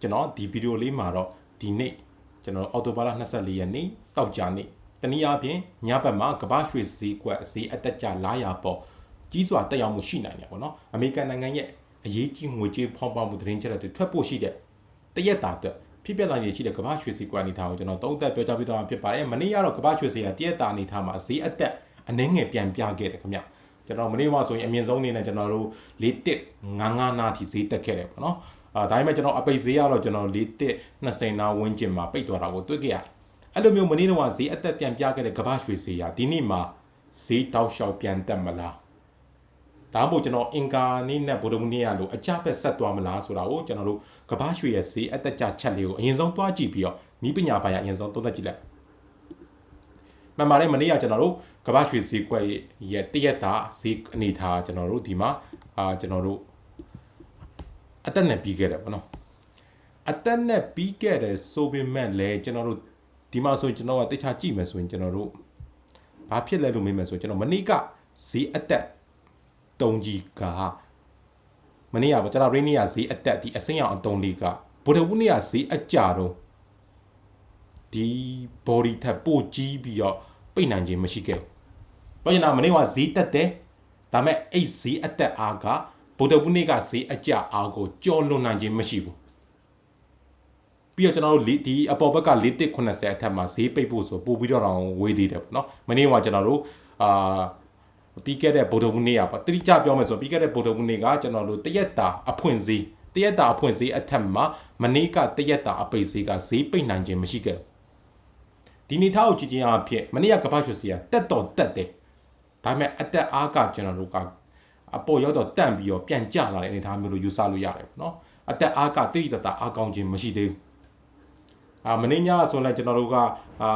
ကျွန်တော်ဒီဗီဒီယိုလေးမှာတော့ဒီနေ့ကျွန်တော်အော်တိုဘာလ24ရက်နေ့တောက်ကြနေ့တနည်းအားဖြင့်ညဘက်မှာကမ္ဘာရွှေဈေးကွက်ဈေးအတက်ကြလာရပေါ်ကြီးစွာတက်ရောက်မှုရှိနိုင်တယ်ပေါ့နော်အမေရိကန်နိုင်ငံရဲ့အရေးကြီးငွေကြေးဖောင်းပွားမှုသတင်းချက်တွေထွက်ဖို့ရှိတဲ့တရက်တာအတွက်ဖြစ်ပျက်လာနေရှိတဲ့ကမ္ဘာရွှေဈေးကွက်အနေထားကိုကျွန်တော်သုံးသပ်ပြောကြားပေးသွားမှာဖြစ်ပါတယ်မနေ့ကတော့ကမ္ဘာရွှေဈေးကတရက်တာအနေထားမှာဈေးအတက်အနှင်းငယ်ပြန်ပြခဲ့တယ်ခင်ဗျကျွန်တော်မနေ့ကဆိုရင်အမြင့်ဆုံးအနေနဲ့ကျွန်တော်တို့၄တစ်99နာထိဈေးတက်ခဲ့တယ်ပေါ့နော် အာဒါပေမဲ့ကျွန်တော်အပိတ်ဈေးကတော့ကျွန်တော်၄တစ်20နာဝန်းကျင်မှာပိတ်သွားတာကိုတွေ့ခဲ့ရတယ်အဲ့လိုမျိုးမနေ့ကဈေးအသက်ပြန်ပြခဲ့တဲ့ကမ္ဘာရွှေဈေးရာဒီနေ့မှာဈေးတောက်လျှောက်ပြန်တက်မလားဒါမှမဟုတ်ကျွန်တော်အင်ကာနေ့နဲ့ဗုဒ္ဓမနေ့ရလို့အကြပဲဆက်သွားမလားဆိုတာကိုကျွန်တော်တို့ကမ္ဘာရွှေရဲ့ဈေးအသက်ကြချက်လေးကိုအရင်ဆုံးတွားကြည့်ပြီးတော့ဤပညာပိုင်းအရင်ဆုံးသုံးသပ်ကြည့်လိုက်မှန်ပါတယ်မနေ့ကကျွန်တော်တို့ကမ္ဘာရွှေဈေးကွက်ရဲ့တရက်တာဈေးအနေထားကျွန်တော်တို့ဒီမှာအာကျွန်တော်တို့ အသက်နဲ့ပြီးခဲ့တယ်ပေါ့နော်အသက်နဲ့ပြီးခဲ့တယ်ဆိုပေမဲ့လည်းကျွန်တော်တို့ဒီမှာဆိုရင်ကျွန်တော်ကတိတ်ချကြည့်မယ်ဆိုရင်ကျွန်တော်တို့ဘာဖြစ်လဲလို့မေးမယ်ဆိုရင်ကျွန်တော်မနေ့ကဈေးအသက်တုံကြီးကမနေ့ကပေါ့ကျွန်တော်ရင်းနေရဈေးအသက်ဒီအစိမ်းအောင်အတုံးလေးကဗုဒ္ဓဝုနေ့ကဈေးအကြတော့ဒီ body ထက်ပိုကြီးပြီးတော့ပိတ်နိုင်ခြင်းမရှိခဲ့ဘူး။ဘာကြောင့်လဲမနေ့ကဈေးတက်တယ်ဒါပေမဲ့အဲ့ဈေးအသက်အားက ဗုဒ္ဓဝုနေ့ကဈေးအကြအားကိုကြော်လွန်နိုင်ခြင်းမရှိဘူး။ပြီးတော့ကျွန်တော်တို့ဒီအပေါ်ဘက်က4180အထက်မှာဈေးပိတ်ဖို့ဆိုပို့ပြီးတော့တော့ဝေးသေးတယ်ပေါ့နော်။မနေ့ကကျွန်တော်တို့အာပြီးခဲ့တဲ့ဗုဒ္ဓဝုနေ့ကပေါ့တိကျပြောမယ်ဆိုပြီးခဲ့တဲ့ဗုဒ္ဓဝုနေ့ကကျွန်တော်တို့တရက်တာအဖွင့်ဈေးတရက်တာအဖွင့်ဈေးအထက်မှာမနေ့ကတရက်တာအပိတ်ဈေးကဈေးပိတ်နိုင်ခြင်းမရှိခဲ့ဘူးဒီနေထားကိုကြည့်ချင်းအဖြစ်မနေ့ကကပ္ပချွစီကတက်တော့တက်တယ်ဒါပေမဲ့အတက်အားကကျွန်တော်တို့က အပေါ်ရောက်တော့တန့်ပြီးတော့ပြန်ကျလာတဲ့အနေအထားမျိုးလိုယူဆလို့ရတယ်ပေါ့နော်အတက်အားကတိတိတတ်တာအားကောင်းခြင်းမရှိသေးဘူးအာမနေ့ညဆိုလည်းကျွန်တော်တို့ကအာ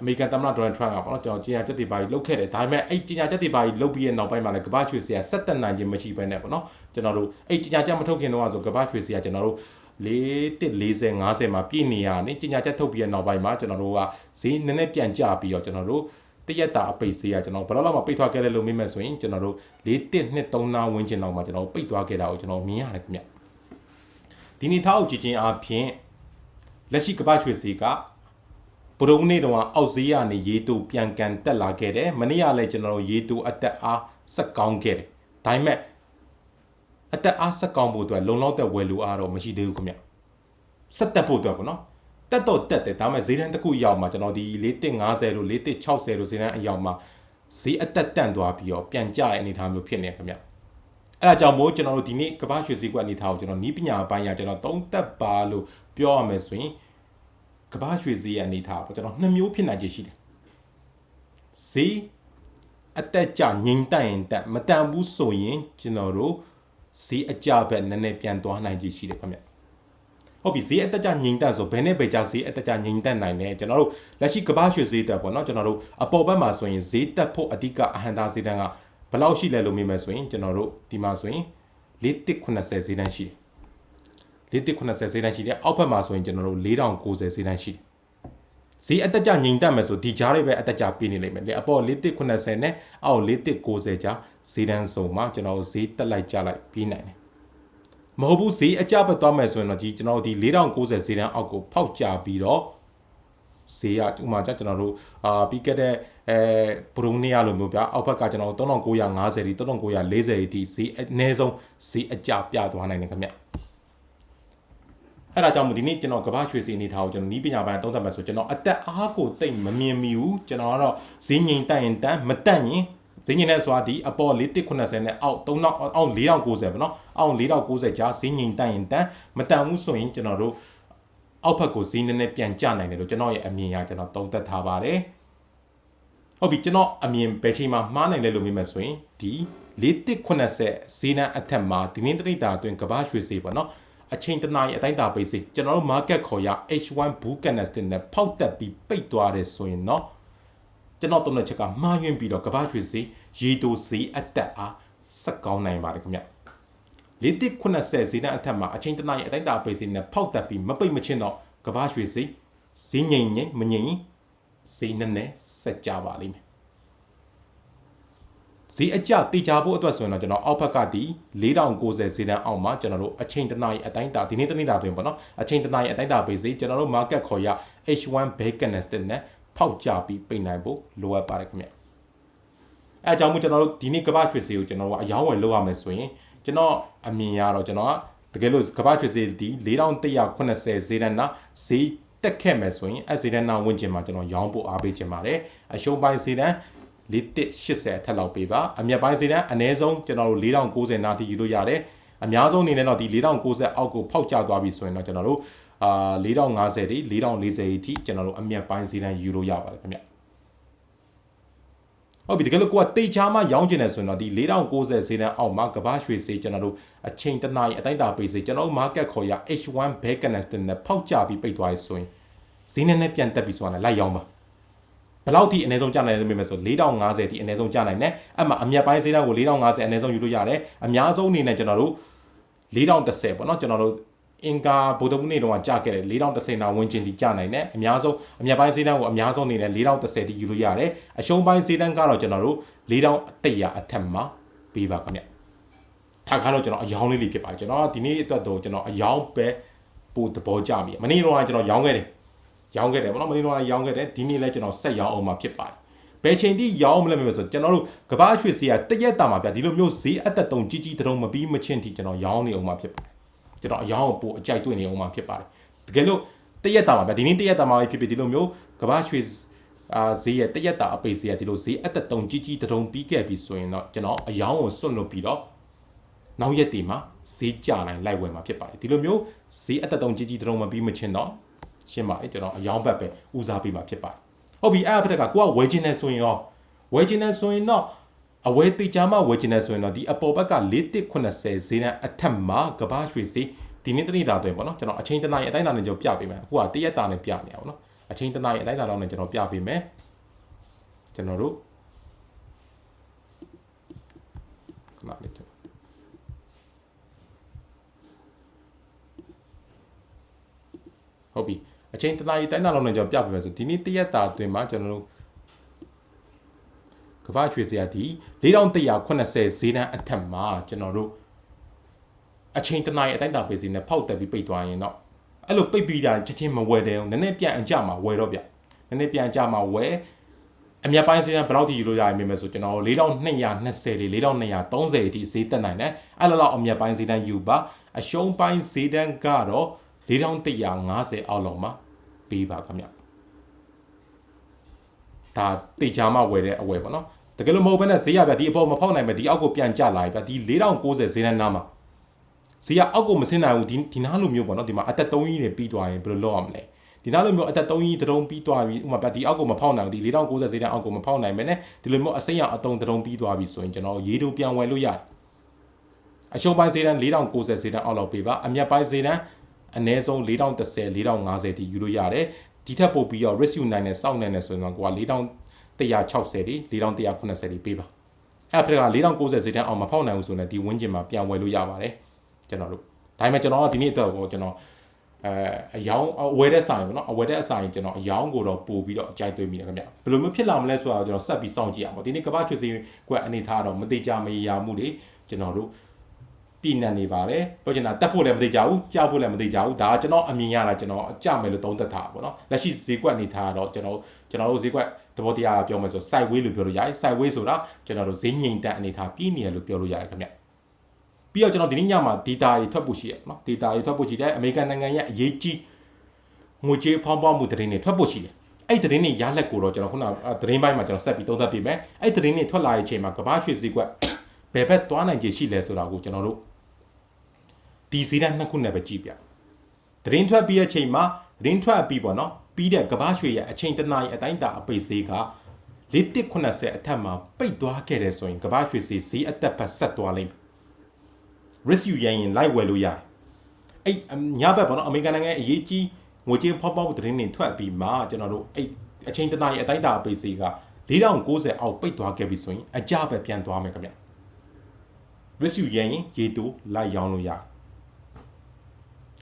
အမေရိကန်သမ္မတဒေါ်နယ်ထရန့်ကပေါ့နော်ကျွန်တော်ကြီးညာချက်တွေပါပြီးလုတ်ခဲ့တယ်ဒါပေမဲ့အဲ့ကြီးညာချက်တွေပါပြီးလုတ်ပြီးရဲ့နောက်ပိုင်းမှာလည်းကမ္ဘာရွှေစရာဆက်တက်နိုင်ခြင်းမရှိဘဲနဲ့ပေါ့နော်ကျွန်တော်တို့အဲ့ကြီးညာချက်မထုတ်ခင်တော့ဆိုကမ္ဘာရွှေစရာကျွန်တော်တို့4တစ်40 50မှာပြည့်နေရနေကြီးညာချက်ထုတ်ပြီးရဲ့နောက်ပိုင်းမှာကျွန်တော်တို့ကဈေးနည်းနည်းပြန်ကျပြီးတော့ကျွန်တော်တို့ တရက်တာအပိတ်ဈေးကကျွန်တော်ဘယ်လောက်လောက်မှပိတ်သွားခဲ့လဲလို့မေးမယ်ဆိုရင်ကျွန်တော်တို့4တစ်နှစ်3နာဝန်းကျင်လောက်မှာကျွန်တော်ပိတ်သွားခဲ့တာကိုကျွန်တော်မြင်ရတယ်ခင်ဗျဒီနေ့ထားအုပ်ကြည့်ခြင်းအပြင်လက်ရှိကမ္ဘာရွှေစည်းကဗုဒ္ဓဦးနေ့တုန်းကအောက်ဈေးကနေရေတူပြန်ကန်တက်လာခဲ့တယ်မနေ့ကလည်းကျွန်တော်တို့ရေတူအတက်အားဆက်ကောင်းခဲ့တယ်ဒါပေမဲ့အတက်အားဆက်ကောင်းဖို့အတွက်လုံလောက်တဲ့ဝယ်လူအားတော့မရှိသေးဘူးခင်ဗျဆက်တက်ဖို့အတွက်ပေါ့နော် တက်တော့တက်တယ်ဒါပေမဲ့ဈေးတန်းတစ်ခုရောက်မှာကျွန်တော်ဒီ4150လို့4160လို့ဈေးတန်းအရောက်မှာဈေးအတက်တန့်သွားပြီးတော့ပြန်ကျတဲ့အနေအထားမျိုးဖြစ်နေခင်ဗျအဲ့ဒါကြောင့်မို့ကျွန်တော်တို့ဒီနေ့ကမ္ဘာရွှေစည်းကွက်အနေထားကိုကျွန်တော်နီးပညာပိုင်းရကျွန်တော်သုံးသက်ပါလို့ပြောရမယ်ဆိုရင်ကမ္ဘာရွှေဈေးရဲ့အနေထားပေါ့ကျွန်တော်နှစ်မျိုးဖြစ်နိုင်ခြေရှိတယ်ဈေးအတက်ကြငိမ့်တက်ရင်တက်မတန်ဘူးဆိုရင်ကျွန်တော်တို့ဈေးအကြဘက်နည်းနည်းပြန်သွားနိုင်ခြေရှိတယ်ခင်ဗျ ဟုတ်ပြီဈေးအတက်ကြငိမ့်တက်ဆိုဘယ်နဲ့ပဲကြဈေးအတက်ကြငိမ့်တက်နိုင်လဲကျွန်တော်တို့လက်ရှိကမ္ဘာရွှေဈေးတက်ပေါ့နော်ကျွန်တော်တို့အပေါ်ဘက်မှာဆိုရင်ဈေးတက်ဖို့အဓိကအဟံတာဈေးတန်းကဘယ်လောက်ရှိလဲလို့မေးမယ်ဆိုရင်ကျွန်တော်တို့ဒီမှာဆိုရင်4190ဈေးတန်းရှိတယ်4190ဈေးတန်းရှိတယ်အောက်ဘက်မှာဆိုရင်ကျွန်တော်တို့4090ဈေးတန်းရှိတယ်ဈေးအတက်ကြငိန်တက်မယ်ဆိုဒီကြားတွေပဲအတက်ကြပေးနေလိမ့်မယ်လေအပေါ်4190နဲ့အောက်4190ကြားဈေးတန်းစုံမှာကျွန်တော်ဈေးတက်လိုက်ကြလိုက်ပြီးနိုင်တယ် မဟုတ်ဘူးဈေးအကြပဲသွားမယ်ဆိုရင်တော့ဒီကျွန်တော်ဒီ4090ဈေးတန်းအောက်ကိုဖောက်ကြပြီးတော့ဈေးကဥမာကြကျွန်တော်တို့အာပြီးခဲ့တဲ့အဲဘရုံနီယာလိုမျိုးပြအောက်ဘက်ကကျွန်တော်3950ဒီ3940ဒီဈေးအနည်းဆုံးဈေးအကြပြသွားနိုင်တယ်ခင်ဗျအဲ့ဒါကြောင့်မို့ဒီနေ့ကျွန်တော်ကမ္ဘာရွှေစီအနေထားကိုကျွန်တော်နီးပညာပိုင်းသုံးသပ်မယ်ဆိုကျွန်တော်အသက်အားကိုတိတ်မမြင်မိဘူးကျွန်တော်ကတော့ဈေးငိန်တက်ရင်တန်းမတက်ရင် ဈေးငိန်နဲ့ဆိုတာဒီအပေါ်4190နဲ့အောက်3000အောက်4090ပေါ့နော်အောက်4090ကြားဈေးငိန်တက်ရင်တန်းမတက်ဘူးဆိုရင်ကျွန်တော်တို့အောက်ဘက်ကိုဈေးနည်းနည်းပြန်ကျနိုင်တယ်လို့ကျွန်တော်ရဲ့အမြင်အရကျွန်တော်သုံးသပ်ထားပါတယ်ဟုတ်ပြီကျွန်တော်အမြင်ဘယ်ချိန်မှာမှားနိုင်လဲလို့မြင်မယ်ဆိုရင်ဒီ4180ဈေးနှံအထက်မှာဒီနေ့တနိတာအတွင်းကဘာရွှေစေးပေါ့နော်အချိန်တနာရီအတိုင်းတာပိတ်စေကျွန်တော်တို့ market ခေါ်ရ H1 bull candlestick နဲ့ဖောက်တက်ပြီးပိတ်သွားတယ်ဆိုရင်เนาะ ကျွန်တော်တုံးတဲ့ချက်ကမှားယွင်းပြီးတော့ကဘာရွှေစေးရေတိုစေးအတက်အားဆက်ကောင်းနိုင်ပါတယ်ခင်ဗျ4180ဈေးနှံအထက်မှာအချိန်တနာရီအတိုင်းတာပိတ်စေနဲ့ဖောက်တက်ပြီးမပိတ်မချင်းတော့ကဘာရွှေစေးဈေးငိမ့်ငိမ့်မငိမ့်ဈေးနဲ့နဲ့ဆက်ကြပါလိမ့်မယ်ဈေးအကျတေချာဖို့အတွက်ဆိုရင်တော့ကျွန်တော်အောက်ဘက်ကဒီ4090ဈေးတန်းအောက်မှာကျွန်တော်တို့အချိန်တစ်နာရီအတိုင်းတာဒီနေ့တနေ့တာတွင်ပေါ့နော်အချိန်တစ်နာရီအတိုင်းတာပေးစေကျွန်တော်တို့ market ခေါ်ရ H1 bear candlestick နဲ့ ဖောက်ကြပြီးပိတ်နိုင်ဖို့လိုအပ်ပါတယ်ခင်ဗျအဲအကြောင်းမို့ကျွန်တော်တို့ဒီနေ့ကမ္ဘာရွှေစည်းကိုကျွန်တော်တို့အယောင်းဝယ်လုပ်ရမယ်ဆိုရင်ကျွန်တော်အမြင်ရတော့ကျွန်တော်ကတကယ်လို့ကမ္ဘာရွှေစည်းဒီ4180ဈေးတန်းနာဈေးတက်ခဲ့မယ်ဆိုရင်အဲဈေးတန်းနာဝင်ကျင်မှာကျွန်တော်ရောင်းဖို့အားပေးချင်ပါတယ်အရှုံးပိုင်းဈေးတန်း4180အထက်လောက်ပေးပါအမြတ်ပိုင်းဈေးတန်းအနည်းဆုံးကျွန်တော်တို့4090နာတီယူလို့ရတယ်အများဆုံးအနေနဲ့တော့ဒီ4090အောက်ကိုဖောက်ကျသွားပြီဆိုရင်တော့ကျွန်တော်တို့ အာ4050တိ4040အထိကျွန်တော်တို့အမြတ်ပိုင်းဈေးတန်းယူလို့ရပါတယ်ခင်ဗျဟုတ်ပြီတကယ်လို့ကိုကတိတ်ချာမှရောင်းကျင်တယ်ဆိုရင်တော့ဒီ4090ဈေးတန်းအောက်မှာကဘာရွှေဈေးကျွန်တော်တို့အချိန်တနားရီအတိုင်းတာပေးစေကျွန်တော်တို့ market ခေါ်ရ H1 bear candlestick နဲ့ဖောက်ကျပြီးပိတ်သွားရဆိုရင်ဈေးနဲ့နဲ့ပြန်တက်ပြီးဆိုတာနဲ့လိုက်ရောင်းပါဘယ်လောက်ထိအနည်းဆုံးကျနိုင်လဲမေးမယ်ဆို4050ထိအနည်းဆုံးကျနိုင်တယ်အဲ့မှာအမြတ်ပိုင်းဈေးတန်းကို4050အနည်းဆုံးယူလို့ရတယ်အများဆုံးအနေနဲ့ကျွန်တော်တို့4010ပေါ့နော်ကျွန်တော်တို့ အင်္ဂါဗုဒ္ဓဘုနေ့တုန်းကကြာခဲ့တယ်4010နာဝင်ကျင်ဒီကြာနိုင်တယ်အများဆုံးအမြတ်ပိုင်းဈေးတန်းကိုအများဆုံးအနေနဲ့4010တိယူလို့ရတယ်အရှုံးပိုင်းဈေးတန်းကတော့ကျွန်တော်တို့4100အထက်မှာပေးပါခင်ဗျထားကားတော့ကျွန်တော်အယောင်းလေးလေးဖြစ်ပါတယ်ကျွန်တော်ဒီနေ့အတွက်တော့ကျွန်တော်အယောင်းပဲပို့သဘောကျပြီမနေ့တော့ကျွန်တော်ရောင်းခဲ့တယ်ရောင်းခဲ့တယ်ဗောနော်မနေ့တော့ရောင်းခဲ့တယ်ဒီနေ့လည်းကျွန်တော်ဆက်ရောင်းအောင်မှာဖြစ်ပါတယ်ဘယ်ချိန်ထိရောင်းမလဲမလို့ဆိုကျွန်တော်တို့ကဘာရွှေစီကတရက်တာမှာဗျဒီလိုမျိုးဈေးအသက်တုံကြီးကြီးတုံးမပြီးမချင်းထိကျွန်တော်ရောင်းနေအောင်မှာဖြစ်ပါတယ် ကျွန်တော်အယောင်းကိုပို့အကြိုက်တွေ့နေအောင်မှာဖြစ်ပါတယ်တကယ်လို့တရက်တာမှာဗျဒီနေ့တရက်တာမှာဖြစ်ဖြစ်ဒီလိုမျိုးကဘာရွှေအာဈေးရဲ့တရက်တာအပိတ်ဈေးရဒီလိုဈေးအသက်တုံကြီးကြီးတုံးပြီးခဲ့ပြီဆိုရင်တော့ကျွန်တော်အယောင်းကိုစွန့်လို့ပြီးတော့နောက်ရက်ဒီမှာဈေးကြနိုင်လိုက်ဝယ်မှာဖြစ်ပါတယ်ဒီလိုမျိုးဈေးအသက်တုံကြီးကြီးတုံးမပြီးမချင်းတော့ရှင်းပါတယ်ကျွန်တော်အယောင်းဘက်ပဲဦးစားပေးမှာဖြစ်ပါတယ်ဟုတ်ပြီအဲ့အဖက်ကကိုကဝယ်ခြင်းနဲ့ဆိုရင်ရောဝယ်ခြင်းနဲ့ဆိုရင်တော့ အဝယ်တိချာမှဝယ်ခြင်းနဲ့ဆိုရင်တော့ဒီအပေါ်ဘက်က4180ဈေးနဲ့အထက်မှာကဘာရွှေဈေးဒီနေ့တနေ့တာတွင်ပေါ့နော်ကျွန်တော်အချိန်တနားရီအတိုင်းတာနဲ့ကျွန်တော်ပြပေးမယ်အခုကတရက်တာနဲ့ပြနေရပါတော့အချိန်တနားရီအတိုင်းတာတော့နဲ့ကျွန်တော်ပြပေးမယ်ကျွန်တော်တို့ခဏလေးကျွန်တော်ဟုတ်ပြီအချိန်တနားရီတိုင်းတာလုံးနဲ့ကျွန်တော်ပြပေးမယ်ဆိုဒီနေ့တရက်တာအတွင်းမှာကျွန်တော်တို့ ကမ္ဘာရွှေစရာဒီ4180ဈေးတန်းအထက်မှာကျွန်တော်တို့အချိန်တနားရီအတိုင်းတာပေးစီနဲ့ဖောက်တက်ပြီးပိတ်သွားရင်တော့အဲ့လိုပိတ်ပြီးတာချက်ချင်းမဝယ်တယ်နည်းနည်းပြန်အကြမှာဝယ်တော့ဗျနည်းနည်းပြန်အကြမှာဝယ်အမြတ်ပိုင်းဈေးတန်းဘယ်လောက်ထိယူလို့ရရင်မယ်ဆိုကျွန်တော်4220တွေ4230အထိဈေးတက်နိုင်တယ်အဲ့လိုလောက်အမြတ်ပိုင်းဈေးတန်းယူပါအရှုံးပိုင်းဈေးတန်းကတော့4150အောက်လောက်မှာပေးပါခင်ဗျဒါတေချာမှဝယ်တဲ့အဝယ်ပေါ့နော် တကယ်လို့မဟုတ်ဘဲနဲ့ဈေးရပြဒီအပေါ်မဖောက်နိုင်မဲ့ဒီအောက်ကိုပြန်ကျလာပြီဗျဒီ4090ဈေးတန်းနားမှာဈေးကအောက်ကိုမဆင်းနိုင်ဘူးဒီဒီနားလိုမျိုးပေါ့နော်ဒီမှာအသက်3ကြီးနေပြီးသွားရင်ဘယ်လိုလုပ်ရမလဲဒီနားလိုမျိုးအသက်3ကြီးတုံးပြီးသွားပြီဥမာပြဒီအောက်ကိုမဖောက်နိုင်ဘူးဒီ4090ဈေးတန်းအောက်ကိုမဖောက်နိုင်မဲ့ ਨੇ ဒီလိုမျိုးအစိမ်းရအတုံတုံးပြီးသွားပြီဆိုရင်ကျွန်တော်ရေတိုပြန်ဝယ်လို့ရတယ်အရှုံးပိုင်းဈေးတန်း4090ဈေးတန်းအောက်လောက်ပေးပါအမြတ်ပိုင်းဈေးတန်းအနည်းဆုံး4030 4050တိယူလို့ရတယ်ဒီထက်ပိုပြီးတော့ risk ယူနိုင်တဲ့စောင့်နိုင်တဲ့ဆိုရင်တော့ကိုက 4160တိ4180တိပေးပါအဲ့ဖက်က4090ဈေးတန်းအောင်မဖောက်နိုင်ဘူးဆိုရင်ဒီဝင်းကျင်မှာပြန်ဝယ်လို့ရပါတယ်ကျွန်တော်တို့ဒါပေမဲ့ကျွန်တော်ကဒီနေ့အတွက်ကိုကျွန်တော်အဲအယောင်အဝယ်တဲ့ဆိုင်ပေါ့နော်အဝယ်တဲ့အဆိုင်ကျွန်တော်အယောင်ကိုတော့ပို့ပြီးတော့အကြိုက်သွင်းမိတယ်ခင်ဗျဘယ်လိုမျိုးဖြစ်လာမလဲဆိုတော့ကျွန်တော်ဆက်ပြီးစောင့်ကြည့်အောင်ပေါ့ဒီနေ့ကမ္ဘာချွေစီကွက်အနေထားတော့မတိကြမရမှုတွေကျွန်တော်တို့ပြည်နယ်နေပါတယ်ပြောချင်တာတက်ဖို့လည်းမသိကြဘူးကြောက်ဖို့လည်းမသိကြဘူးဒါကကျွန်တော်အမြင်ရတာကျွန်တော်အကြမယ်လို့သုံးသပ်တာပေါ့နော်လက်ရှိဈေးကွက်အနေထားတော့ကျွန်တော်ကျွန်တော်တို့ဈေးကွက် သဘောတရားပြောမယ်ဆို sideway လို့ပြောလို့ရတယ် sideway ဆိုတာကျွန်တော်တို့ဈေးငြိမ်တက်အနေထားပြီးနေရလို့ပြောလို့ရတယ်ခင်ဗျပြီးတော့ကျွန်တော်ဒီနေ့ညမှာ data တွေထွက်ဖို့ရှိရနော် data တွေထွက်ဖို့ရှိတယ်အမေရိကန်နိုင်ငံရဲ့အရေးကြီးငွေကြေးဖောင်းပွားမှုသတင်းတွေထွက်ဖို့ရှိတယ်အဲ့သတင်းတွေရလက်ကိုတော့ကျွန်တော်ခုနသတင်းပိုင်းမှာကျွန်တော်ဆက်ပြီးသုံးသပ်ပေးမယ်အဲ့သတင်းတွေထွက်လာတဲ့အချိန်မှာကမ္ဘာရွှေစည်းကွက်ဘယ်ဘက်သွားနိုင်ခြေရှိလဲဆိုတာကိုကျွန်တော်တို့ဒီဈေးတန်းနှစ်ခုနဲ့ပဲကြည့်ပြသတင်းထွက်ပြီးတဲ့အချိန်မှာသတင်းထွက်ပြီးပေါ့နော် ပြီးတဲ့ကဘာရွှေရဲ့အချိန်တနားရီအတိုင်းတာအပိတ်ဈေးက4190အထက်မှာပိတ်သွားခဲ့တယ်ဆိုရင်ကဘာရွှေဈေးဈေးအသက်ဖက်ဆက်သွားလိမ့်မယ် risk ယူရရင်လိုက်ဝယ်လို့ရတယ်အဲ့ညဘက်ပေါ့နော်အမေရိကန်နိုင်ငံအရေးကြီးငွေကြေးဖောက်ပေါက်သတင်းတွေထွက်ပြီးမှကျွန်တော်တို့အဲ့အချိန်တနားရီအတိုင်းတာအပိတ်ဈေးက4090အောက်ပိတ်သွားခဲ့ပြီဆိုရင်အကြပဲပြန်သွားမယ်ခင်ဗျ risk ယူရရင်ရေတိုးလိုက်ရောင်းလို့ရတယ်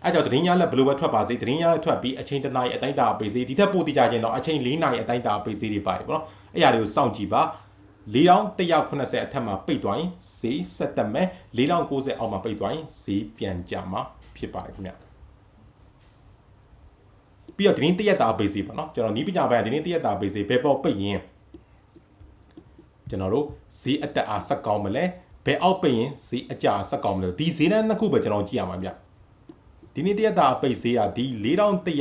အဲကြောင့်သတင်းရလက်ဘယ်လိုပဲထွက်ပါစေသတင်းရလက်ထွက်ပြီးအချိန်တနားရီအတိုင်းတာပေးစေဒီထက်ပိုတိကြခြင်းတော့အချိန်၄နာရီအတိုင်းတာပေးစေတွေပါတယ်ပေါ့နော်အဲ့အရာတွေကိုစောင့်ကြည့်ပါ4180အထက်မှာပိတ်သွားရင်ဈေးဆက်တက်မယ်4090အောက်မှာပိတ်သွားရင်ဈေးပြန်ကျမှာဖြစ်ပါတယ်ခင်ဗျပြီးတော့ဒီနေ့တရက်တာဘေးစီပေါ့နော်ကျွန်တော်နီးပညာပိုင်းကဒီနေ့တရက်တာဘေးစီဘယ်ပေါ်ပိတ်ရင်ကျွန်တော်တို့ဈေးအတက်အားဆက်ကောင်းမလဲဘယ်အောက်ပိတ်ရင်ဈေးအကျအားဆက်ကောင်းမလဲဒီဈေးတန်းနှစ်ခုပဲကျွန်တော်ကြည့်ရမှာဗျ ဒီနေ့တရက်တာပိတ်ဈေးကဒီ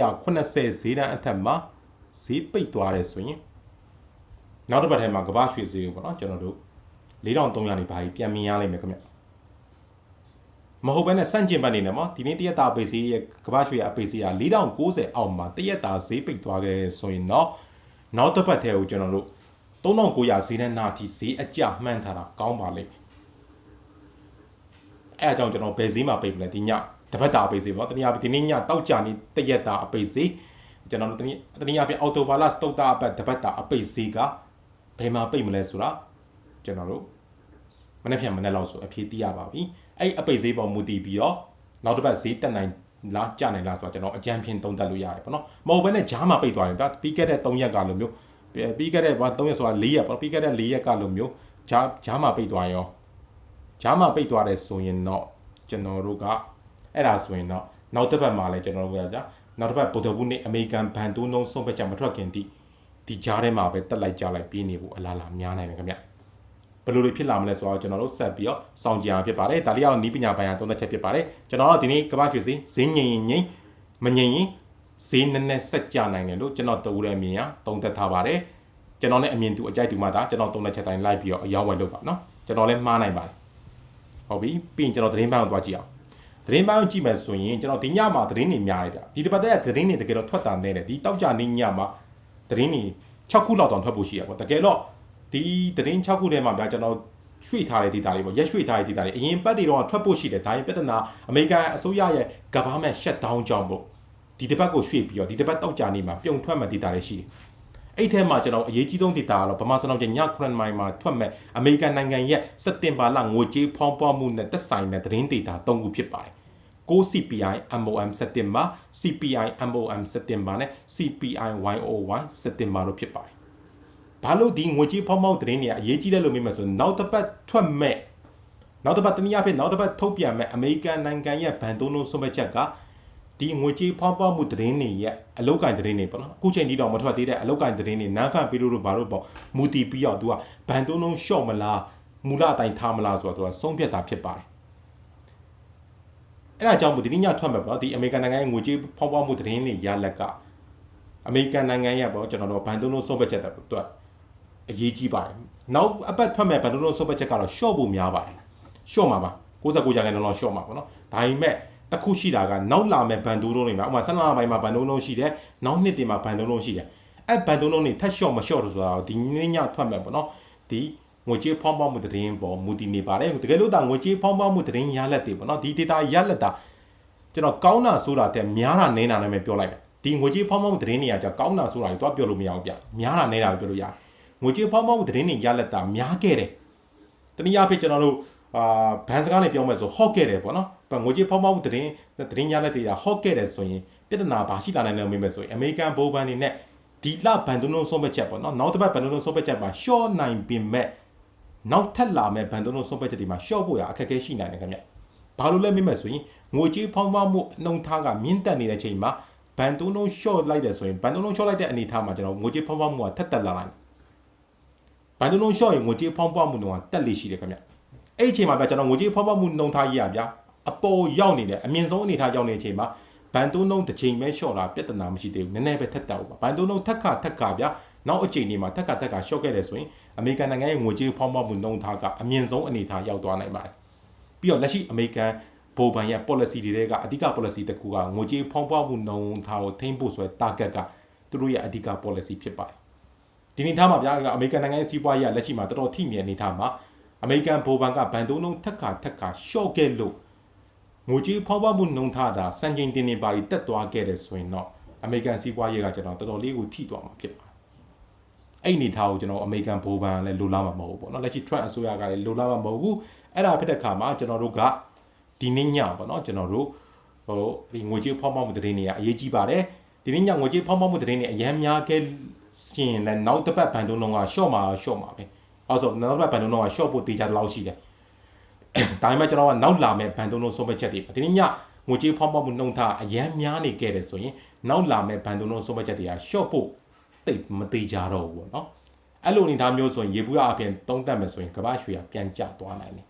4180ဈေးတန်းအထက်မှာဈေးပိတ်သွားတယ်ဆိုရင်နောက်တစ်ပတ်ထဲမှာကမ္ဘာရွှေဈေးကိုပေါ့နော်ကျွန်တော်တို့4300နေပါပြီပြန်မြင်ရလိမ့်မယ်ခင်ဗျမဟုတ်ဘဲနဲ့စန့်ကျင်ဘက်နေနဲ့မဒီနေ့တရက်တာပိတ်ဈေးရဲ့ကမ္ဘာရွှေအပိတ်ဈေးက4090အောက်မှာတရက်တာဈေးပိတ်သွားခဲ့ဆိုရင်တော့နောက်တစ်ပတ်ထဲကိုကျွန်တော်တို့3900ဈေးနဲ့နာတီဈေးအကျမှန်းထားတာကောင်းပါလိမ့်မယ်အဲအကြောင်းကျွန်တော်ဘယ်ဈေးမှာပိတ်မလဲဒီည တပတ်တာအပိတ်ဈေးပေါ့တနည်းအားဖြင့်ဒီနေ့ညတောက်ကြနေတရက်တာအပိတ်ဈေးကျွန်တော်တို့တနည်းတနည်းအားဖြင့်အော်တိုဘာလစတုတ်တာအပတ်တပတ်တာအပိတ်ဈေးကဘယ်မှာပိတ်မလဲဆိုတာကျွန်တော်တို့မနေ့ပြန်မနေ့လောက်ဆိုအဖြေသိရပါပြီအဲ့အပိတ်ဈေးပေါ်မူတည်ပြီးတော့နောက်တစ်ပတ်ဈေးတက်နိုင်လားကျနိုင်လားဆိုတော့ကျွန်တော်အကြံဖြင့်သုံးသပ်လို့ရတယ်ပေါ့နော်မဟုတ်ဘဲနဲ့ဂျားမှာပိတ်သွားရင်ဒါပြီးခဲ့တဲ့3ရက်ကလိုမျိုးပြီးခဲ့တဲ့ဘာ3ရက်ဆိုတာ4ရက်ပေါ့ပြီးခဲ့တဲ့4ရက်ကလိုမျိုးဂျားဂျားမှာပိတ်သွားရောဂျားမှာပိတ်သွားတယ်ဆိုရင်တော့ကျွန်တော်တို့က အဲ့ဒါဆိုရင်တော့နောက်တစ်ပတ်မှာလည်းကျွန်တော်တို့ကကြာနောက်တစ်ပတ်ဗုဒ္ဓဘုနေ့အမေရိကန်ဘန်တိုးနှုံးဆုံးဖြတ်ချက်မထွက်ခင်တိဒီကြားထဲမှာပဲတက်လိုက်ကြလိုက်ပြီးနေဖို့အလားလာများနိုင်တယ်ခင်ဗျဘယ်လိုတွေဖြစ်လာမလဲဆိုတော့ကျွန်တော်တို့ဆက်ပြီးတော့စောင့်ကြည့်အောင်ဖြစ်ပါတယ်ဒါလေးအောင်နီးပညာပိုင်းအောင်သုံးသက်ချက်ဖြစ်ပါတယ်ကျွန်တော်တို့ဒီနေ့ကမ္ဘာ့ရွှေစည်းဈေးငြိမ်ရင်ငြိမ်မငြိမ်ရင်ဈေးနည်းနည်းဆက်ကြနိုင်တယ်လို့ကျွန်တော်တူတဲ့အမြင်အရသုံးသက်ထားပါတယ်ကျွန်တော်နဲ့အမြင်တူအကြိုက်တူမှသာကျွန်တော်သုံးသက်ချက်တိုင်းလိုက်ပြီးတော့အရောက်ဝယ်လုပ်ပါနော်ကျွန်တော်လည်းမှားနိုင်ပါတယ်ဟုတ်ပြီပြီးရင်ကျွန်တော်သတင်းပန်းကိုတွားကြည့်အောင် သတင်းပန်းကိုကြည့်မယ်ဆိုရင်ကျွန်တော်ဒီညမှာသတင်းတွေများတယ်ဗျဒီတစ်ပတ်တည်းကသတင်းတွေတကယ်တော့ထွက်တာနေတယ်ဒီတောက်ကြနေညမှာသတင်းတွေ6ခုလောက်တောင်ထွက်ဖို့ရှိရပေါ့တကယ်တော့ဒီသတင်း6ခုထဲမှာဗျကျွန်တော်ရွှေ့ထားတဲ့ဒေတာတွေပေါ့ရက်ရွှေ့ထားတဲ့ဒေတာတွေအရင်ပတ်တွေတော့ထွက်ဖို့ရှိတယ်ဒါရင်ပြဿနာအမေရိကန်အစိုးရရဲ့ government shutdown ကြောင့်ပေါ့ဒီတစ်ပတ်ကိုရွှေ့ပြီးတော့ဒီတစ်ပတ်တောက်ကြနေမှာပြုံထွက်မဲ့ဒေတာတွေရှိတယ် အဲ့ထဲမှာကျွန်တော်အရေးကြီးဆုံးဒေတာကတော့ဗမာစနောင်ကျည9မိုင်မှာထွက်မဲ့အမေရိကန်နိုင်ငံရဲ့စက်တင်ဘာလငွေကြေးဖောင်းပွားမှုနဲ့သက်ဆိုင်တဲ့သတင်းဒေတာ၃ခုဖြစ်ပါတယ်ကို CPI MOM စက်တင်ဘာ CPI MOM စက်တင်ဘာနဲ့ CPI YOY စက်တင်ဘာတို့ဖြစ်ပါတယ်ဘာလို့ဒီငွေကြေးဖောင်းပွားသတင်းတွေကအရေးကြီးတယ်လို့မြင်မှဆိုနောက်တစ်ပတ်ထွက်မဲ့နောက်တစ်ပတ်တနည်းအားဖြင့်နောက်တစ်ပတ်ထုတ်ပြန်မဲ့အမေရိကန်နိုင်ငံရဲ့ဗန်တုံးလုံးဆုံးဖြတ်ချက်က ဒီငွေကြေးဖောင်းပွားမှုသတင်းတွေရဲ့အလောက်ကန်သတင်းတွေပေါ့နော်အခုချိန်ဒီတော့မထွက်သေးတဲ့အလောက်ကန်သတင်းတွေနန်းဖန်ပြီးလို့ဘာလို့ပေါ့မူတီပြီးတော့သူကဗန်တုံးလုံးရှော့မလားမူလအတိုင်းထားမလားဆိုတော့သူကဆုံးဖြတ်တာဖြစ်ပါတယ်အဲ့ဒါကြောင့်မို့ဒီနေ့ညထွက်မှာပေါ့ဒီအမေရိကန်နိုင်ငံရဲ့ငွေကြေးဖောင်းပွားမှုသတင်းတွေရလက်ကအမေရိကန်နိုင်ငံရဲ့ပေါ့ကျွန်တော်တို့ဗန်တုံးလုံးဆုံးဖြတ်ချက်တော့သူကအရေးကြီးပါတယ်နောက်အပတ်ထွက်မဲ့ဗန်တုံးလုံးဆုံးဖြတ်ချက်ကတော့ရှော့ဖို့များပါတယ်ရှော့မှာပါ69ရာခိုင်နှုန်းလောက်ရှော့မှာပေါ့နော်ဒါပေမဲ့ တခုရှိတာကနောက်လာမဲ့ဘန်ဒိုးလုံးတွေမှာဥပမာဆန္ဒပိုင်းမှာဘန်ဒိုးလုံးရှိတယ်နောက်နှစ်တင်မှာဘန်ဒိုးလုံးရှိတယ်အဲ့ဘန်ဒိုးလုံးတွေထက်လျှော့မလျှော့လို့ဆိုတာဒီနေ့ညထွက်မဲ့ပေါ့နော်ဒီငွေကြေးဖောင်းပေါမှုတရင်ပေါ်မူတည်နေပါတယ်တကယ်လို့ဒါငွေကြေးဖောင်းပေါမှုတရင်ရလက်တွေပေါ့နော်ဒီ data ရလက်တာကျွန်တော်ကောင်းတာဆိုတာတဲ့များတာနည်းတာနဲ့ပဲပြောလိုက်တယ်ဒီငွေကြေးဖောင်းပေါမှုတရင်တွေကじゃကောင်းတာဆိုတာတွေတော့ပြောလို့မရဘူးဗျများတာနည်းတာပဲပြောလို့ရတယ်ငွေကြေးဖောင်းပေါမှုတရင်တွေရလက်တာများခဲ့တယ်တနည်းအားဖြင့်ကျွန်တော်တို့ အာဘန်စကားနဲ့ပြောမယ်ဆိုဟော့ခဲ့တယ်ပေါ့နော်ငွေကြေးဖောင်းဖောင်းသတင်းသတင်းရလက်တွေကဟော့ခဲ့တယ်ဆိုရင်ပြဿနာဘာရှိလာနိုင်လဲမေးမယ်ဆိုရင်အမေရိကန်ဘိုးဘန်တွေနဲ့ဒီလဘန်ဒိုနိုဆုံးဖြတ်ချက်ပေါ့နော်နောက်တစ်ပတ်ဘန်ဒိုနိုဆုံးဖြတ်ချက်မှာရှော့နိုင်ပင်မဲ့နောက်ထပ်လာမဲ့ဘန်ဒိုနိုဆုံးဖြတ်ချက်တွေမှာရှော့ဖို့ရအခက်အခဲရှိနိုင်တယ်ခင်ဗျဘာလို့လဲမေးမယ်ဆိုရင်ငွေကြေးဖောင်းဖောင်းမှုနှုံထားကမြင့်တက်နေတဲ့ချိန်မှာဘန်ဒိုနိုရှော့လိုက်တယ်ဆိုရင်ဘန်ဒိုနိုရှော့လိုက်တဲ့အနေအထားမှာကျွန်တော်ငွေကြေးဖောင်းဖောင်းမှုကထက်တက်လာနိုင်ဘန်ဒိုနိုရှော့ရင်ငွေကြေးဖောင်းဖောင်းမှုတော့တက်လေရှိတယ်ခင်ဗျ အဲ့အချိန်မှာဗျကျွန်တော်ငွေကြေးဖောက်ဖောက်မှုနှုံထားကြီးရဗျာအပေါ်ရောက်နေတယ်အမြင့်ဆုံးအနေထားရောက်နေတဲ့အချိန်မှာဘန်တုံးနှုံတစ်ချိန်ပဲရှော့တာပြဿနာမရှိသေးဘူးနည်းနည်းပဲထက်တက်ဦးပါဘန်တုံးနှုံထက်ခါထက်ခါဗျာနောက်အချိန်ဒီမှာထက်ခါထက်ခါရှော့ခဲ့တယ်ဆိုရင်အမေရိကန်နိုင်ငံရဲ့ငွေကြေးဖောက်ဖောက်မှုနှုံထားကအမြင့်ဆုံးအနေထားရောက်သွားနိုင်ပါတယ်ပြီးတော့လက်ရှိအမေရိကန်ဘိုဘန်ရဲ့ policy တွေထဲကအဓိက policy တစ်ခုကငွေကြေးဖောက်ဖောက်မှုနှုံထားကိုထိန်းဖို့ဆိုတဲ့ target ကသူတို့ရဲ့အဓိက policy ဖြစ်ပါတယ်ဒီနေ့ထားမှာဗျာအမေရိကန်နိုင်ငံရဲ့စီးပွားရေးကလက်ရှိမှာတော်တော်ထိနေတဲ့အနေထားမှာ အမေရိကန်ဘိုဘန်ကဘန်တုံးလုံးထက်ခါထက်ခါရှော့ခဲ့လို့ငွေကြေးဖောက်ပွားမှုနှုံထားတာစံချိန်တင်နေပါပြီးတက်သွားခဲ့တယ်ဆိုရင်တော့အမေရိကန်စီးပွားရေးကကျွန်တော်တော်တော်လေးကိုထိသွားမှာဖြစ်ပါတယ်အဲ့ဒီထားကိုကျွန်တော်အမေရိကန်ဘိုဘန်လည်းလိုလားမှာမဟုတ်ဘူးပေါ့နော်လက်ရှိ Trump အစိုးရကလည်းလိုလားမှာမဟုတ်ဘူးအဲ့ဒါဖြစ်တဲ့ခါမှာကျွန်တော်တို့ကဒီနေ့ညပေါ့နော်ကျွန်တော်တို့ဟိုဒီငွေကြေးဖောက်ပွားမှုသတင်းတွေကအရေးကြီးပါတယ်ဒီနေ့ညငွေကြေးဖောက်ပွားမှုသတင်းတွေအများများကဲရှင်လည်းနောက်တစ်ပတ်ဘန်တုံးလုံးကရှော့မှာရှော့မှာပဲ အော်ဆိုနောက်တစ်ပတ်ဘန်တုံးတော့ short ဖို့တေချာတလောက်ရှိတယ်ဒါပေမဲ့ကျွန်တော်ကနောက်လာမဲ့ဘန်တုံးလုံးဆုံးဖြတ်ချက်တွေဒီနေ့ညငွေကြေးဖောင်းပေါက်မှုနှုံထားအရန်များနေခဲ့တယ်ဆိုရင်နောက်လာမဲ့ဘန်တုံးလုံးဆုံးဖြတ်ချက်တွေက short ဖို့တိတ်မသေးကြတော့ဘူးပေါ့နော်အဲ့လိုအနေထားမျိုးဆိုရင်ရေဘူးရအပြင်သုံးသက်မယ်ဆိုရင်ကမ္ဘာရွှေကပြန်ကျသွားနိုင်တယ်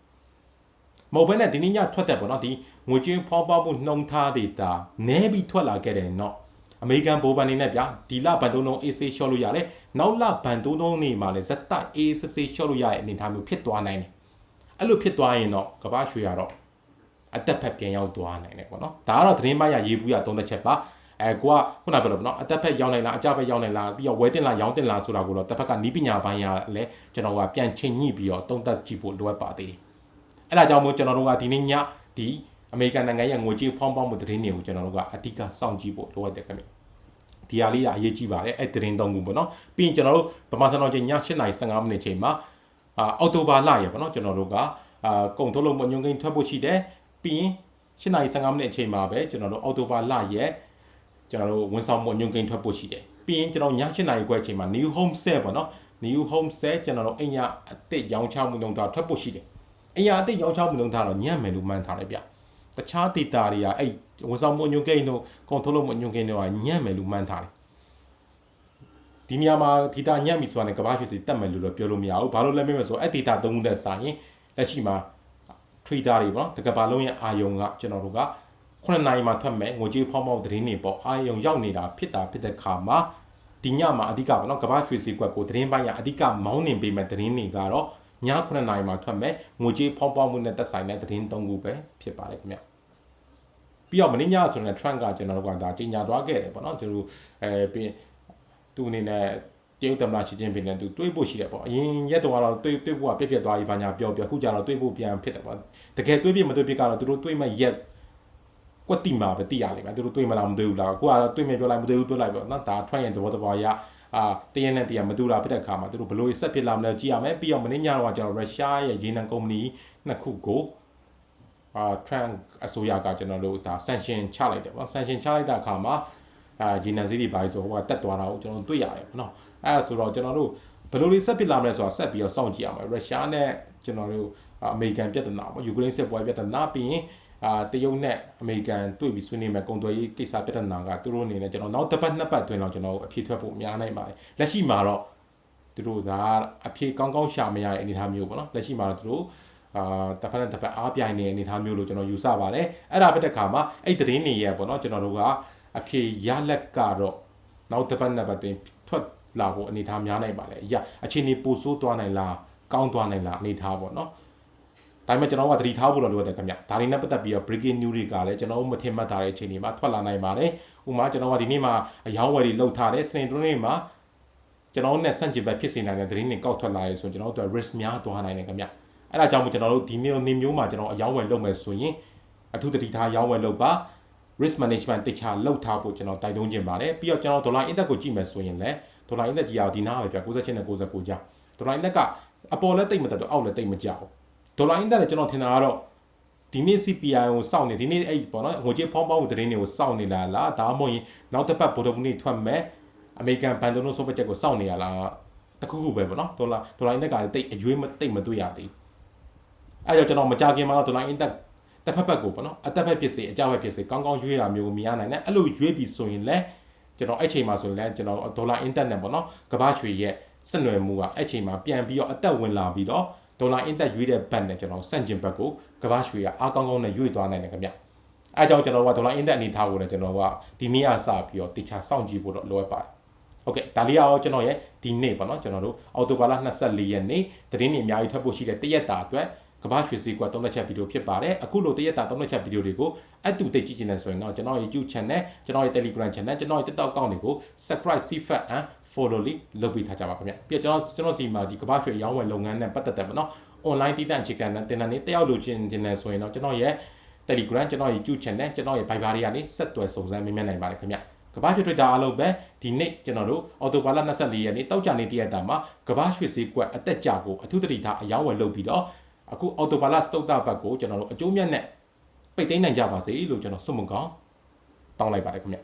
မဟုတ်ဘဲနဲ့ဒီနေ့ညထွက်တဲ့ပေါ့နော်ဒီငွေကြေးဖောင်းပေါက်မှုနှုံထားတွေတာနဲပြီးထွက်လာခဲ့တယ်နော် အမေရိကန်ဘိုးဘန်နေနဲ့ဗျာဒီလဘန်တုံးလုံး AC short လို့ရတယ်နောက်လဘန်တုံးလုံးနေမှာလည်းဇက်တိုက် AC short လို့ရတဲ့အနေအထားမျိုးဖြစ်သွားနိုင်တယ်အဲ့လိုဖြစ်သွားရင်တော့ကမ္ဘာရွှေကတော့အတက်ဖက်ပြန်ရောက်သွားနိုင်တယ်ပေါ့နော်ဒါကတော့သတင်းမရရေးဘူးရသုံးသက်ချက်ပါအဲကိုကခုနပြောလို့ပေါ့နော်အတက်ဖက်ရောက်နိုင်လားအကြဖက်ရောက်နိုင်လားပြီးတော့ဝဲတင်လားရောင်းတင်လားဆိုတာကိုတော့တစ်ဖက်ကနီးပညာပိုင်းရလဲကျွန်တော်ကပြန်ချိန်ညှိပြီးတော့သုံးသက်ကြည့်ဖို့လိုအပ်ပါသေးတယ်အဲ့ဒါကြောင့်မို့ကျွန်တော်တို့ကဒီနေ့ညဒီ အမေရိကန်နိုင်ငံရဲ့ငွေကြေးဖောင်းပေါင်းမှုသတင်းတွေကိုကျွန်တော်တို့ကအဓိကစောင့်ကြည့်ဖို့လိုအပ်တယ်ခင်ဗျဒီဟာလေးကအရေးကြီးပါတယ်အဲ့သတင်းသုံးခုပေါ့နော်ပြီးရင်ကျွန်တော်တို့ဗမာစံတော်ချိန်ည8:15မိနစ်ချိန်မှာအာအော်တိုဘာလရပေါ့နော်ကျွန်တော်တို့ကအာကုံထုတ်လို့မညွန်ကိန်းထွက်ဖို့ရှိတယ်ပြီးရင်8:15မိနစ်အချိန်မှာပဲကျွန်တော်တို့အော်တိုဘာလရဲ့ကျွန်တော်တို့ဝန်ဆောင်မှုညွန်ကိန်းထွက်ဖို့ရှိတယ်ပြီးရင်ကျွန်တော်ည8:00ခွဲအချိန်မှာ new home sale ပေါ့နော် new home sale ကျွန်တော်တို့အိမ်ရအစ်စ်ရောင်းချမှုနှုန်းထားထွက်ဖို့ရှိတယ်အိမ်ရအစ်စ်ရောင်းချမှုနှုန်းထားတော့ညံ့မယ်လို့မှန်းထားတယ်ဗျ တခြား data တွေကအဲ့ဝန်ဆောင်မှုညွန်ကိန်းတို့ကွန်ထရိုးမှုညွန်ကိန်းတို့ကညံ့မယ်လို့မှန်းထားတယ်ဒီနေရာမှာ data ညံ့ပြီဆိုတာနဲ့ကဘာဖြစ်စီတက်မယ်လို့တော့ပြောလို့မရဘူးဘာလို့လဲမေးမယ်ဆိုတော့အဲ့ data သုံးခုနဲ့စာရင်လက်ရှိမှာ trader တွေပေါ့နော်တကဘာလုံးရဲ့အာယုံကကျွန်တော်တို့က9နိုင်မှာထွက်မယ်ငွေကြေးဖောင်းပေါက်သတင်းတွေပေါ့အာယုံရောက်နေတာဖြစ်တာဖြစ်တဲ့ခါမှာဒီညမှာအဓိကပေါ့နော်ကဘာရွှေစီကွက်ကိုသတင်းပိုင်းကအဓိကမောင်းနှင်ပေးမဲ့သတင်းတွေကတော့ ည9နိုင်မှာထွက်မယ်ငွေကြေးဖောင်းပေါက်မှုနဲ့သက်ဆိုင်တဲ့သတင်း၃ခုပဲဖြစ်ပါတယ်ခင်ဗျပြီးတော့မင်းညဆိုရင် trend ကကျွန်တော်တို့ကဒါကြီးညာသွားခဲ့တယ်ပေါ့နော်သူတို့အဲပြီးသူအနေနဲ့တရုတ်သမ္မတရှီကျင်းပင်နဲ့သူတွေးဖို့ရှိတယ်ပေါ့အရင်ရက်တော့ကတော့တွေးတွေးဖို့ကပြက်ပြက်သွားပြီးဘာညာပြောပြောအခုကျတော့တွေးဖို့ပြန်ဖြစ်တယ်ပေါ့တကယ်တွေးပြမတွေးပြကတော့သူတို့တွေးမဲ့ရက်ကွက်တိမှာပဲတိရလိမ့်မယ်သူတို့တွေးမလားမတွေးဘူးလားအခုကတော့တွေးမယ်ပြောလိုက်မတွေးဘူးပြောလိုက်ပေါ့နော်ဒါ trend ရဲ့သဘောတဘာရ အာတရနဲ့တရမတူတာဖြစ်တဲ့အခါမှာသူတို့ဘလို့ဆက်ဖြစ်လာမလဲကြည့်ရမယ်ပြီးတော့မင်းညတော့ကျွန်တော်ရုရှားရဲ့ရေနံကုမ္ပဏီနှစ်ခုကိုအာ trend အစိုးရကကျွန်တော်တို့ဒါ sanction ချလိုက်တယ်ပေါ့ sanction ချလိုက်တဲ့အခါမှာအာရေနံဈေးတွေပါဆိုဟိုကတက်သွားတာကိုကျွန်တော်တွေ့ရတယ်ပေါ့နော်အဲဆိုတော့ကျွန်တော်တို့ဘယ်လိုလေးဆက်ဖြစ်လာမလဲဆိုတာဆက်ပြီးတော့စောင့်ကြည့်ရမှာရုရှားနဲ့ကျွန်တော်တို့အမေရိကန်ပြည်ထနာပေါ့ယူကရိန်းစစ်ပွဲပြည်ထနာပြီးရင် အာတရုတ်နဲ့အမေရိကန်တွေ့ပြီးဆွေးနွေးမယ်ကုန်သွယ်ရေးကိစ္စပြည်ထနာကသူတို့အနေနဲ့ကျွန်တော်နောက်တစ်ပတ်နှစ်ပတ်တွင်တော့ကျွန်တော်အဖြေထွက်ဖို့အများနိုင်ပါတယ်လက်ရှိမှာတော့သူတို့ကအဖြေကောင်းကောင်းရှာမရတဲ့အနေအထားမျိုးပေါ့နော်လက်ရှိမှာတော့သူတို့အာတစ်ဖက်နဲ့တစ်ဖက်အားပြိုင်နေအနေအထားမျိုးလို့ကျွန်တော်ယူဆပါတယ်အဲ့ဒါဖြစ်တဲ့ခါမှာအဲ့သတင်းတွေရဲ့ပေါ့နော်ကျွန်တော်တို့ကအဖြေရလက်ကတော့နောက်တစ်ပတ်နှစ်ပတ်တွင်ထွက်လာဖို့အနေထားများနိုင်ပါလေ။ရအခြေအနေပိုဆိုးသွားနိုင်လားကောင်းသွားနိုင်လားအနေထားပေါ့နော်။ ဒါပေမဲ့ကျွန်တော်ကသတိထားဖို့တော့လိုတယ်ခင်ဗျ။ဒါတွေနဲ့ပတ်သက်ပြီးတော့ breaking news တွေကလည်းကျွန်တော်တို့မထင်မှတ်ထားတဲ့အချိန်တွေမှာထွက်လာနိုင်ပါတယ်။ဥပမာကျွန်တော်ကဒီနေ့မှာအယောင်းဝယ်တွေလှုပ်ထားတဲ့စနေနေ့မှာကျွန်တော်နဲ့ဆန့်ကျင်ဘက်ဖြစ်စေနိုင်တဲ့သတင်းတွေကောက်ထွက်လာရဲဆိုကျွန်တော်တို့ risk များသွားနိုင်တယ်ခင်ဗျ။အဲ့ဒါကြောင့်မို့ကျွန်တော်တို့ဒီမျိုးနေမျိုးမှာကျွန်တော်အယောင်းဝယ်လုပ်မယ်ဆိုရင်အထူးသတိထားအယောင်းဝယ်လုပ်ပါ risk management တိကျလောက်ထားဖို့ကျွန်တော်တိုက်တွန်းခြင်းပါတယ်ပြီးတော့ကျွန်တော်ဒေါ်လာ index ကိုကြည့်မယ်ဆိုရင်လည်းဒေါ်လာ index ကြီးအောင်ဒီနားပဲပြ96နဲ့99ကြာဒေါ်လာ index ကအပေါ်လည်းတိတ်မတက်တော့အောက်လည်းတိတ်မကြောက် ဒေါ်လာ index လည်းကျွန်တော်ထင်တာကတော့ဒီနေ့ CPI ကိုစောင့်နေဒီနေ့အဲ့ပေါ့နော်ငွေကြေးဖောင်းပေါင်းသတင်းတွေကိုစောင့်နေတာလားဒါမှမဟုတ်ရင်နောက်တစ်ပတ်ဗိုလ်တော်မူနေ့ထွက်မဲ့အမေရိကန်ဘန်ဒိုနိုဆိုပချက်ကိုစောင့်နေရလားတခုခုပဲပေါ့နော်ဒေါ်လာဒေါ်လာ index ကလည်းတိတ်အရွေးမတိတ်မတွေ့ရသေးအဲ့တော့ကျွန်တော်မကြခင်မှာတော့ဒေါ်လာ index တစ်ဖက်ဖက်ကိုပေါ့နော်အတက်ဖက်ဖြစ်စေအကြောက်ဖက်ဖြစ်စေကောင်းကောင်းရွေးတာမျိုးကိုမြင်ရနိုင်တယ်အဲ့လိုရွေးပြီးဆိုရင်လည်းကျွန်တော်အဲ့ချိန်မှာဆိုရင်လည်းကျွန်တော်ဒေါ်လာအင်တာနက်ပေါ့နော်ကမ္ဘာရွှေရဲ့ဆက်နွယ်မှုကအဲ့ချိန်မှာပြန်ပြီးတော့အသက်ဝင်လာပြီးတော့ ဒေါ်လာအင်သက်ရွေးတဲ့ဘတ်နဲ့ကျွန်တော်ဆန့်ကျင်ဘက်ကိုကမ္ဘာရွှေကအားကောင်းကောင်းနဲ့ရွေ့သွားနိုင်တယ်ခင်ဗျအဲကြောင့်ကျွန်တော်တို့ကဒေါ်လာအင်သက်အနေထားကိုလည်းကျွန်တော်ကဒီနေ့အစပြီးတော့တေချာစောင့်ကြည့်ဖို့တော့လိုအပ်ပါတယ်ဟုတ်ကဲ့ဒါလေးရောကျွန်တော်ရဲ့ဒီနေ့ပေါ့နော်ကျွန်တော်တို့အော်တိုဘာလ24ရက်နေ့သတင်းတွေအများကြီးထွက်ဖို့ရှိတဲ့တရက်တာအတွက် ကမ္ဘာရွှေစည်းကွာသုံးလက်ချက်ဗီဒီယိုဖြစ်ပါတယ်အခုလိုတရက်တာသုံးလက်ချက်ဗီဒီယိုတွေကိုအတူတိတ်ကြည့်ချင်တယ်ဆိုရင်တော့ကျွန်တော်ရဲ့ YouTube channel ကျွန်တော်ရဲ့ Telegram channel ကျွန်တော်ရဲ့ TikTok account တွေကို subscribe CFAT and follow လေးလုပ်ပေးထားကြပါခင်ဗျပြီးတော့ကျွန်တော်ကျွန်တော်စီမှာဒီကမ္ဘာရွှေရောင်းဝယ်လုပ်ငန်းနဲ့ပတ်သက်တယ်ပေါ့နော် online တည်တံ့အခြေခံတဲ့တင်တန်းနေတယောက်လိုချင်တင်တယ်ဆိုရင်တော့ကျွန်တော်ရဲ့ Telegram ကျွန်တော်ရဲ့ YouTube channel ကျွန်တော်ရဲ့ Viber တွေကနေဆက်သွယ်စုံစမ်းမေးမြန်းနိုင်ပါတယ်ခင်ဗျကဘာရွှေ Twitter အားလုံးပဲဒီနေ့ကျွန်တော်တို့အော်တိုဘာလ24ရက်နေ့တောက်ကြနေတရက်တာမှာကဘာရွှေစည်းကွက်အသက်ကြကိုအထူးတတိထားအယောင်းဝယ်လုပ်ပြီးတော့ အခုအော်တိုဘာလစတုတ်တာဘတ်ကိုကျွန်တော်တို့အကျိုးမြတ်နဲ့ပိတ်သိမ်းနိုင်ကြပါစေလို့ကျွန်တော်ဆုမွန်ကောင်းတောင်းလိုက်ပါတယ်ခင်ဗျ